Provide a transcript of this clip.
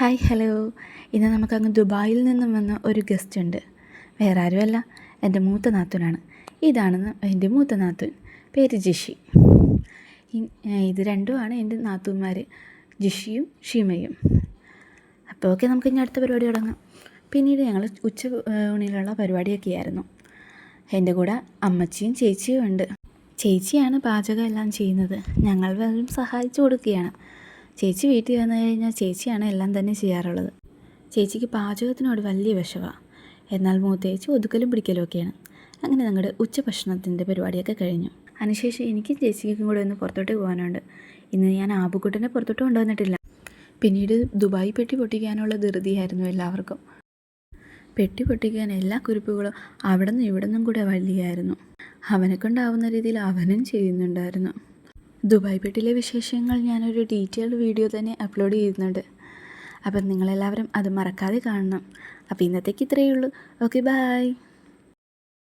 Hi hello. ഇന്ന് നമുക്കങ്ങ് ദുബായിൽ നിന്നും വന്ന ഒരു ഗസ്റ്റ് ഉണ്ട് വേറെ ആരുമല്ല എന്റെ മൂത്ത നാത്തൂനാണ്. ഇതാണ് എന്റെ മൂത്ത നാത്തൂൻ പേര് ജിഷി. ഇത് രണ്ടുമാണ് എന്റെ നാത്തൂന്മാർ ജിഷിയും ഷീമയും. അപ്പോൾ ഓക്കെ നമുക്ക് ഇനി അടുത്ത പരിപാടി തുടങ്ങാം. പിന്നീട് ഞങ്ങൾ ഉച്ച ഊണിലുള്ള പരിപാടിയൊക്കെ ആയിരുന്നു. എന്റെ കൂടെ അമ്മച്ചിയും ചേച്ചിയും ഉണ്ട്. ചേച്ചിയാണ് പാചകം എല്ലാം ചെയ്യുന്നത്. ഞങ്ങൾ വെറും സഹായിച്ചു കൊടുക്കുകയാണ്. ചേച്ചി വീട്ടിൽ വന്നു കഴിഞ്ഞാൽ ചേച്ചിയാണ് എല്ലാം തന്നെ ചെയ്യാറുള്ളത്. ചേച്ചിക്ക് പാചകത്തിനോട് വലിയ വിഷമാണ് എന്നാൽ മൂത്തേച്ചി ഒതുക്കലും പിടിക്കലും ഒക്കെയാണ്. അങ്ങനെ ഞങ്ങളുടെ ഉച്ചഭക്ഷണത്തിന്റെ പരിപാടിയൊക്കെ കഴിഞ്ഞു. അതിനുശേഷം എനിക്ക് ചേച്ചിക്കും കൂടെ ഒന്ന് പുറത്തോട്ട് പോകാനുണ്ട്. ഇന്ന് ഞാൻ ആബുക്കുട്ടനെ പുറത്തോട്ട് കൊണ്ടുവന്നിട്ടില്ല. പിന്നീട് ദുബായി പെട്ടി പൊട്ടിക്കാനുള്ള ധൃതിയായിരുന്നു എല്ലാവർക്കും. പെട്ടി പൊട്ടിക്കാൻ എല്ലാ കുറിപ്പുകളും അവിടെ നിന്നും ഇവിടെ നിന്നും കൂടെ വലിയായിരുന്നു. അവനെക്കൊണ്ടാവുന്ന രീതിയിൽ അവനും ചെയ്യുന്നുണ്ടായിരുന്നു. ദുബായ് പെട്ടിലെ വിശേഷങ്ങൾ ഞാനൊരു ഡീറ്റെയിൽഡ് വീഡിയോ തന്നെ അപ്ലോഡ് ചെയ്യുന്നുണ്ട്. അപ്പം നിങ്ങളെല്ലാവരും അത് മറക്കാതെ കാണണം. അപ്പോൾ ഇന്നത്തേക്ക് ഇത്രയേ ഉള്ളൂ. Okay bye